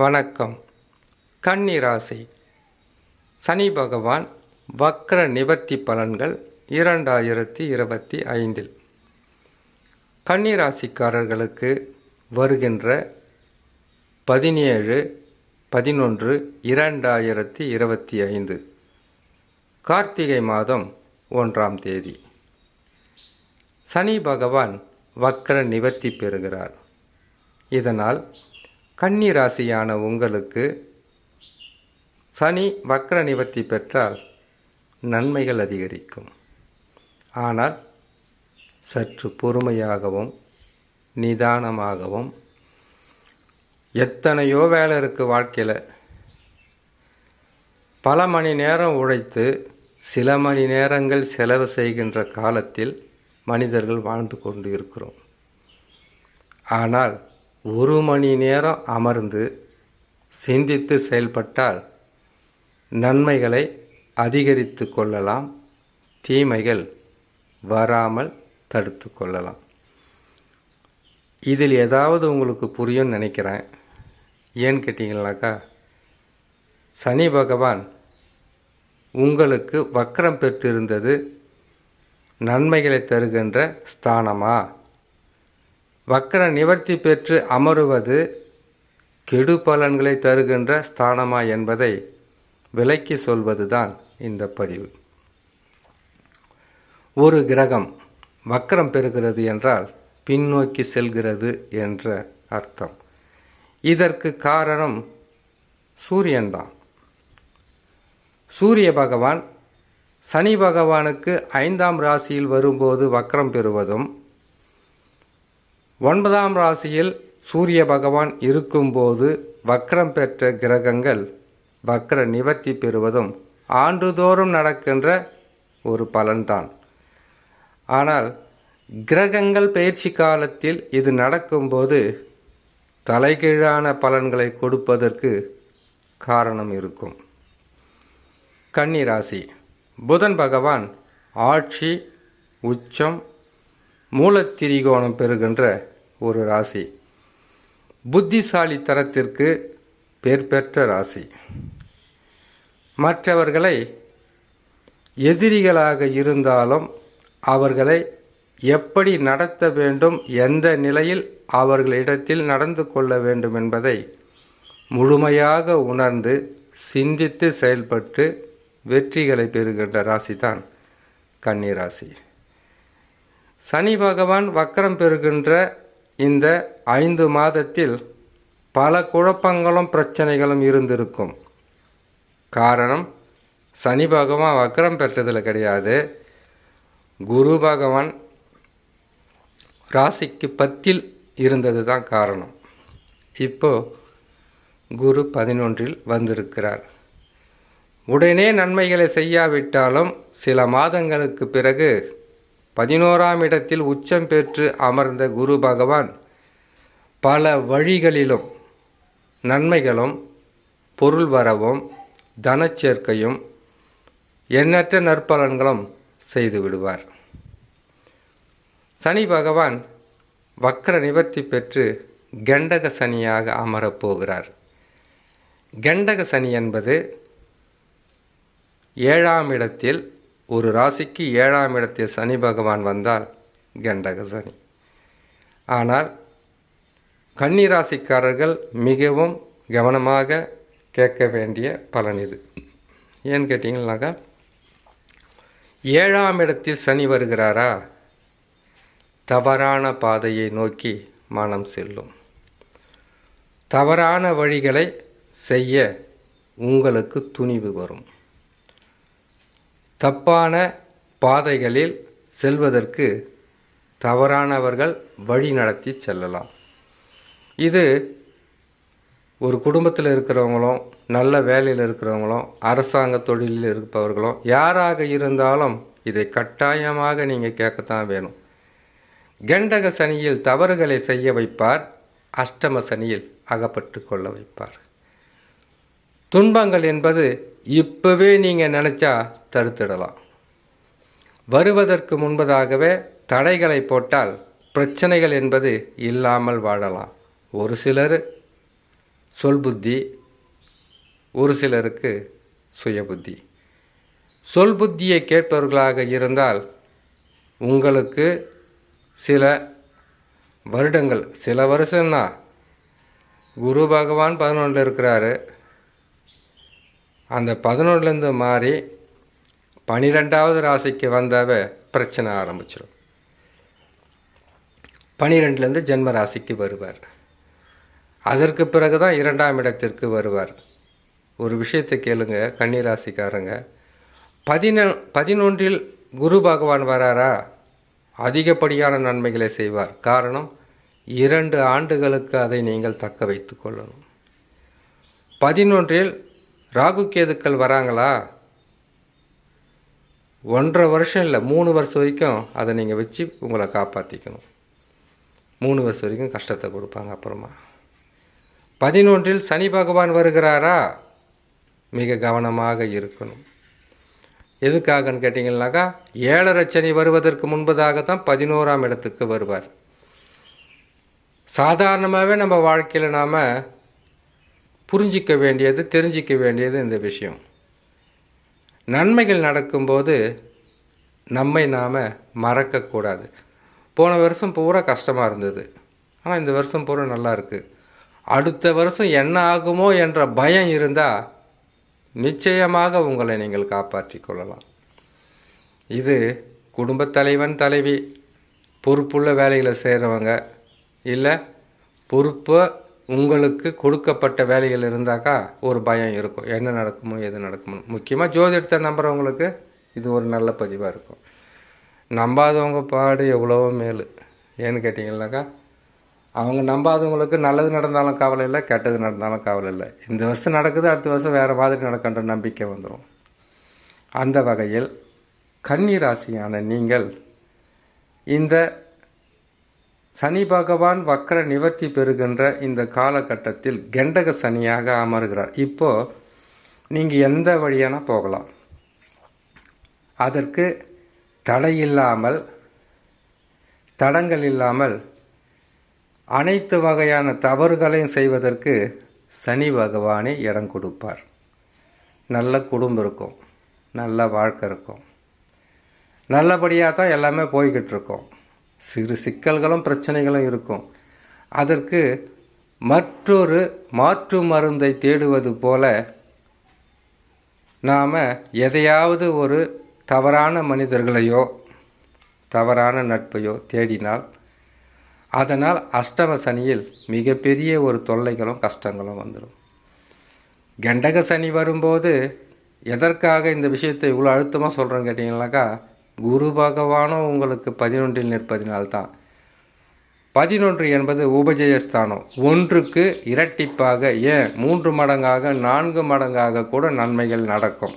வணக்கம். கன்னிராசி. சனி பகவான் வக்ர நிவர்த்தி பலன்கள் இரண்டாயிரத்தி இருபத்தி ஐந்தில். கன்னிராசிக்காரர்களுக்கு வருகின்ற பதினேழு பதினொன்று இரண்டாயிரத்தி இருபத்தி ஐந்து. கார்த்திகை மாதம் ஒன்றாம் தேதி. சனி பகவான் வக்ர நிவர்த்தி பெறுகிறார். இதனால் கன்னி ராசியான உங்களுக்கு சனி வக்ர நிவர்த்தி பெற்றால் நன்மைகள் அதிகரிக்கும். ஆனால் சற்று பொறுமையாகவும் நிதானமாகவும் எத்தனையோ வேலை இருக்குது வாழ்க்கையில். பல மணி நேரம் உழைத்து சில மணி நேரங்கள் செலவு செய்கின்ற காலத்தில் மனிதர்கள் வாழ்ந்து கொண்டு இருக்கிறோம். ஆனால் ஒரு மணி நேரம் அமர்ந்து சிந்தித்து செயல்பட்டால் நன்மைகளை அதிகரித்து கொள்ளலாம் தீமைகள் வராமல் தடுத்து கொள்ளலாம். இதில் ஏதாவது உங்களுக்கு புரியும்னு நினைக்கிறேன். ஏன்னு கேட்டிங்கனாக்கா சனி பகவான் உங்களுக்கு வக்கரம் பெற்றிருந்தது நன்மைகளை தருகின்ற ஸ்தானமா? வக்கர நிவர்த்தி பெற்று அமருவது கெடு பலன்களை தருகின்ற ஸ்தானமா என்பதை விலக்கி சொல்வதுதான் இந்த பதிவு. ஒரு கிரகம் வக்கரம் பெறுகிறது என்றால் பின்னோக்கி செல்கிறது என்ற அர்த்தம். இதற்கு காரணம் சூரியன்தான். சூரிய பகவான் சனி பகவானுக்கு ஐந்தாம் ராசியில் வரும்போது வக்கரம் பெறுவதும் ஒன்பதாம் ராசியில் சூரிய பகவான் இருக்கும்போது வக்ரம் பெற்ற கிரகங்கள் வக்ர நிவர்த்தி பெறுவதும் ஆண்டுதோறும் நடக்கின்ற ஒரு பலன்தான். ஆனால் கிரகங்கள் பயிற்சி காலத்தில் இது நடக்கும்போது தலைகீழான பலன்களை கொடுப்பதற்கு காரணம் இருக்கும். கன்னிராசி புதன் பகவான் ஆட்சி உச்சம் மூலத்திரிகோணம் பெறுகின்ற ஒரு ராசி. புத்திசாலி தரத்திற்கு பேர் பெற்ற ராசி. மற்றவர்களை எதிரிகளாக இருந்தாலும் அவர்களை எப்படி நடத்த வேண்டும் எந்த நிலையில் அவர்களிடத்தில் நடந்து கொள்ள வேண்டும் என்பதை முழுமையாக உணர்ந்து சிந்தித்து செயல்பட்டு வெற்றிகளை பெறுகின்ற ராசி தான் கன்னிராசி. சனி பகவான் வக்கரம் பெறுகின்ற இந்த ஐந்து மாதத்தில் பல குழப்பங்களும் பிரச்சனைகளும் இருந்திருக்கும். காரணம் சனி பகவான் வக்கரம் பெற்றதில் கிடையாது. குரு பகவான் ராசிக்கு பத்தில் இருந்தது தான் காரணம். இப்போ குரு பதினொன்றில் வந்திருக்கிறார். உடனே நன்மைகளை செய்யாவிட்டாலும் சில மாதங்களுக்கு பிறகு பதினோராம் இடத்தில் உச்சம் பெற்று அமர்ந்த குரு பகவான் பல வழிகளிலும் நன்மைகளும் பொருள் வரவும் தனச்சேர்க்கையும் எண்ணற்ற நற்பலன்களும் செய்து விடுவார். சனி பகவான் வக்கர நிவர்த்தி பெற்று கண்டக சனியாக அமரப்போகிறார் கண்டக சனி என்பது ஏழாம் இடத்தில் ஒரு ராசிக்கு ஏழாம் இடத்தில் சனி பகவான் வந்தால் கண்டக சனி. ஆனால் கன்னி ராசிக்காரர்கள் மிகவும் கவனமாக கேட்க வேண்டிய பலன் இது. ஏன்னு கேட்டிங்கனாக்கா ஏழாம் இடத்தில் சனி வருகிறாரா? தவறான பாதையை நோக்கி மனம் செல்லும். தவறான வழிகளை செய்ய உங்களுக்கு துணிவு வரும். தப்பான பாதைகளில் செல்வதற்கு தவறானவர்கள் வழி நடத்தி செல்லலாம். இது ஒரு குடும்பத்தில் இருக்கிறவங்களும் நல்ல வேலையில் இருக்கிறவங்களும் அரசாங்க தொழிலில் இருப்பவர்களும் யாராக இருந்தாலும் இதை கட்டாயமாக நீங்கள் கேட்கத்தான் வேணும். கண்டக சனியில் தவறுகளை செய்ய வைப்பார் அஷ்டம சனியில் அகப்பட்டு கொள்ள வைப்பார். துன்பங்கள் என்பது இப்போவே நீங்கள் நினச்சா தடுத்துடலாம். வருவதற்கு முன்பதாகவே தடைகளை போட்டால் பிரச்சனைகள் என்பது இல்லாமல் வாழலாம். ஒரு சிலர் சொல் புத்தி ஒரு சிலருக்கு சுய புத்தி. சொல் புத்தியை கேட்பவர்களாக இருந்தால் உங்களுக்கு சில வருடங்கள் சில வருஷம்னா குரு பகவான் பதினொன்றில் இருக்கிறாரு. அந்த பதினொன்றுலேருந்து மாறி பனிரெண்டாவது ராசிக்கு வந்தாவே பிரச்சனை ஆரம்பிச்சிடும் பனிரெண்டுலேருந்து ஜென்ம ராசிக்கு வருவார். அதற்கு பிறகு தான் இரண்டாம் இடத்திற்கு வருவார். ஒரு விஷயத்தை கேளுங்க கன்னி ராசிக்காரங்க. பதினொ பதினொன்றில் குரு பகவான் வராரா? அதிகப்படியான நன்மைகளை செய்வார். காரணம் இரண்டு ஆண்டுகளுக்கு அதை நீங்கள் தக்க வைத்து கொள்ளணும். பதினொன்றில் ராகு கேதுக்கள் வராங்களா? ஒன்றரை வருஷம் இல்லை மூணு வருஷம் வரைக்கும் அதை நீங்கள் வச்சு உங்களை காப்பாற்றிக்கணும் மூணு வருஷம் வரைக்கும் கஷ்டத்தை கொடுப்பாங்க அப்புறமா. பதினொன்றில் சனி பகவான் வருகிறாரா? மிக கவனமாக இருக்கணும். எதுக்காகன்னு கேட்டிங்கன்னாக்கா ஏழரை சனி வருவதற்கு முன்பதாக தான் பதினோராம் இடத்துக்கு வருவார். சாதாரணமாகவே நம்ம வாழ்க்கையில் நாம் புரிஞ்சிக்க வேண்டியது தெரிஞ்சிக்க வேண்டியது இந்த விஷயம். நன்மைகள் நடக்கும்போது நம்மை நாம் மறக்கக்கூடாது போன வருஷம் பூரா கஷ்டமாக இருந்தது. ஆனால் இந்த வருஷம் பூரா நல்லா இருக்குது அடுத்த வருஷம் என்ன ஆகுமோ என்ற பயம் இருந்தால் நிச்சயமாக உங்களை நீங்கள் காப்பாற்றி கொள்ளலாம். இது குடும்பத் தலைவன் தலைவி பொறுப்புள்ள வேலைகளை செய்கிறவங்க இல்லை பொறுப்பை உங்களுக்கு கொடுக்கப்பட்ட வேலைகள் இருந்தாக்கா ஒரு பயம் இருக்கும். என்ன நடக்குமோ எது நடக்குமோ. முக்கியமாக ஜோதிடத்தை நம்புகிறவங்களுக்கு இது ஒரு நல்ல பதிவாக இருக்கும். நம்பாதவங்க பாடு எவ்வளவோ மேலு. ஏன்னு கேட்டிங்கன்னாக்கா அவங்க நம்பாதவங்களுக்கு நல்லது நடந்தாலும் கவலை இல்லை கெட்டது நடந்தாலும் கவலை இல்லை. இந்த வருஷம் நடக்குது அடுத்த வருஷம் வேறு மாதிரி நடக்கின்ற நம்பிக்கை வந்துடும் அந்த வகையில் கன்னி ராசியான நீங்கள் இந்த சனி பகவான் வக்ர நிவர்த்தி பெறுகின்ற இந்த காலகட்டத்தில் கெண்டக சனியாக அமர்கிறார். இப்போ நீங்கள் எந்த வழியான போகலாம்? அதற்கு தடை இல்லாமல் தடங்கள் இல்லாமல் அனைத்து வகையான தவறுகளையும் செய்வதற்கு சனி பகவானே இடம் கொடுப்பார். நல்ல குடும்பம் இருக்கும் நல்ல வாழ்க்கை இருக்கும். நல்லபடியாக தான் எல்லாமே போய்கிட்டு இருக்கோம். சிறு சிக்கல்களும் பிரச்சனைகளும் இருக்கும். அதற்கு மற்றொரு மாற்று மருந்தை தேடுவது போல நாம் எதையாவது ஒரு தவறான மனிதர்களையோ தவறான நட்பையோ தேடினால் அதனால் அஷ்டம சனியில் மிகப்பெரிய ஒரு தொல்லைகளும் கஷ்டங்களும் வந்துடும் கண்டக சனி வரும்போது எதற்காக இந்த விஷயத்தை இவ்வளோ அழுத்தமாக சொல்கிறேன்னு கேட்டிங்கனாக்கா குரு பகவானும் உங்களுக்கு பதினொன்றில் நிற்பதினால்தான். பதினொன்று என்பது உபஜயஸ்தானம். ஒன்றுக்கு இரட்டிப்பாக ஏன்? மூன்று மடங்காக நான்கு மடங்காக கூட நன்மைகள் நடக்கும்.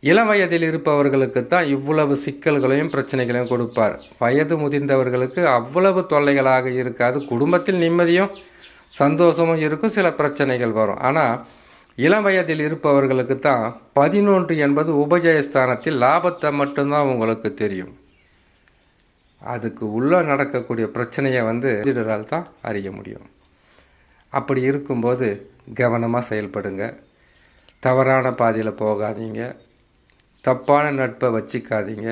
இளம் வயதில் இருப்பவர்களுக்கு தான் இவ்வளவு சிக்கல்களையும் பிரச்சனைகளையும் கொடுப்பார். வயது முதிர்ந்தவர்களுக்கு அவ்வளவு தொல்லைகளாக இருக்காது. குடும்பத்தில் நிம்மதியும் சந்தோஷமும் இருக்கும். சில பிரச்சனைகள் வரும். ஆனால் இளம் வயதில் இருப்பவர்களுக்கு தான் பதினொன்று என்பது உபஜயஸ்தானத்தில் லாபத்தை மட்டும்தான் உங்களுக்கு தெரியும். அதுக்கு உள்ளே நடக்கக்கூடிய பிரச்சனையை வந்து லீடரால் தான் அறிய முடியும். அப்படி இருக்கும்போது கவனமாக செயல்படுங்க. தவறான பாதையில் போகாதீங்க. தப்பான நட்பை வச்சிக்காதீங்க.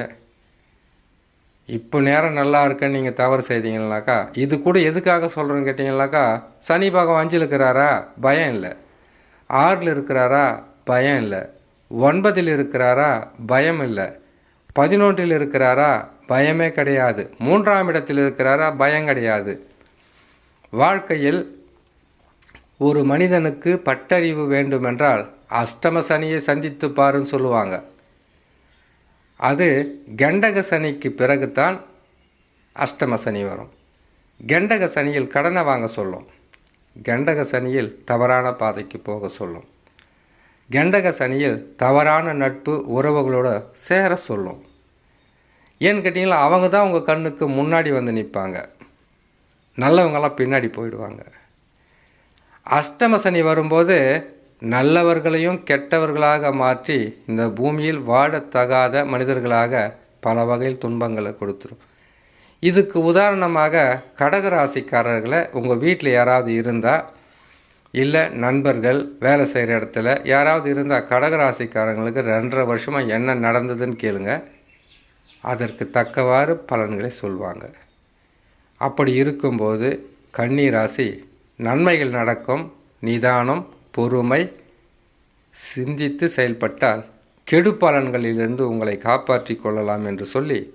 இப்போ நேரம் நல்லா இருக்குன்னு நீங்கள் தவறு செய்தீங்கன்னாக்கா இது கூட எதுக்காக சொல்கிறேன்னு கேட்டிங்கனாக்கா சனி பாகம் அஞ்சில் இருக்கிறாரா? பயம் இல்லை. ஆறில் இருக்கிறாரா? பயம் இல்லை. ஒன்பதில் இருக்கிறாரா? பயம் இல்லை. பதினொன்றில் இருக்கிறாரா? பயமே கிடையாது. மூன்றாம் இடத்தில் இருக்கிறாரா? பயம் கிடையாது. வாழ்க்கையில் ஒரு மனிதனுக்கு பட்டறிவு வேண்டுமென்றால் அஷ்டம சனியை சந்தித்து பாருன்னு சொல்லுவாங்க. அது கண்டக சனிக்கு பிறகுதான் அஷ்டம சனி வரும். கண்டக சனியில் கடனை வாங்க சொல்லும். கண்டக சனியில் தவறான பாதைக்கு போக சொல்லும். கண்டக சனியில் தவறான நட்பு உறவுகளோட சேர சொல்லும். ஏன்னு கேட்டிங்களா அவங்க தான் உங்கள் கண்ணுக்கு முன்னாடி வந்து நிற்பாங்க நல்லவங்களாம் பின்னாடி போயிடுவாங்க. அஷ்டம சனி வரும்போது நல்லவர்களையும் கெட்டவர்களாக மாற்றி இந்த பூமியில் வாழத்தகாத மனிதர்களாக பல வகையில் துன்பங்களை கொடுத்துரும். இதுக்கு உதாரணமாக கடகராசிக்காரர்களை உங்கள் வீட்டில் யாராவது இருந்தால் இல்லை நண்பர்கள் வேலை செய்கிற இடத்துல யாராவது இருந்தால் கடகராசிக்காரங்களுக்கு ரெண்டரை வருஷமாக என்ன நடந்ததுன்னு கேளுங்க. அதற்கு தக்கவாறு பலன்களை சொல்வாங்க. அப்படி இருக்கும்போது கன்னி ராசி நன்மைகள் நடக்கும் நிதானம் பொறுமை சிந்தித்து செயல்பட்டால் கெடு பலன்களிலிருந்து உங்களை காப்பாற்றிக் கொள்ளலாம் என்று சொல்லி